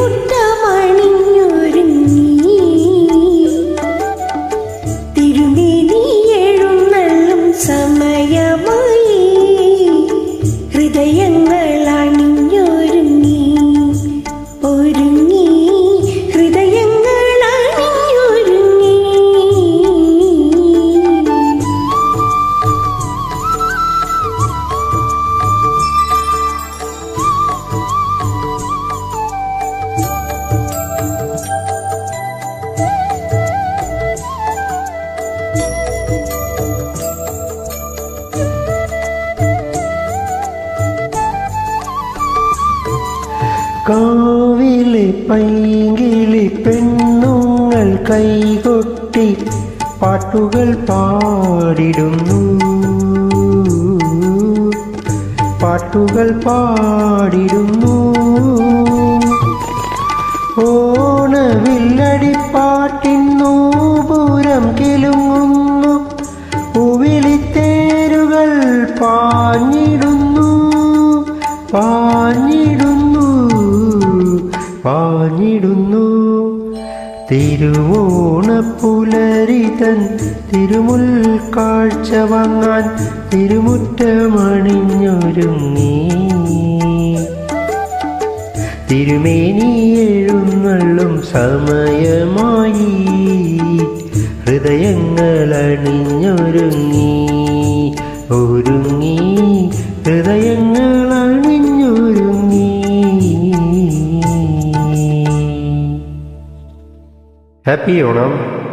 തിരുമുറ്റമണിഞ്ഞൊരുങ്ങി കാവിലെ പൈങ്കിളി പെണ്ണുങ്ങൾ കൈകൊട്ടി പാട്ടുകൾ പാടിടുന്നു. പാട്ടുകൾ പാടിടുന്നു. പാഞ്ഞിടുന്നു. തിരുവോണപ്പുലരിതൻ തിരുമുൽ കാഴ്ച വാങ്ങാൻ തിരുമുറ്റമണിഞ്ഞൊരുങ്ങി. തിരുമേനി എഴുന്നള്ളും സമയമായി. ഹൃദയങ്ങൾ അണിഞ്ഞൊരുങ്ങി ഒരുങ്ങി ഹൃദയങ്ങൾ Happy Onam.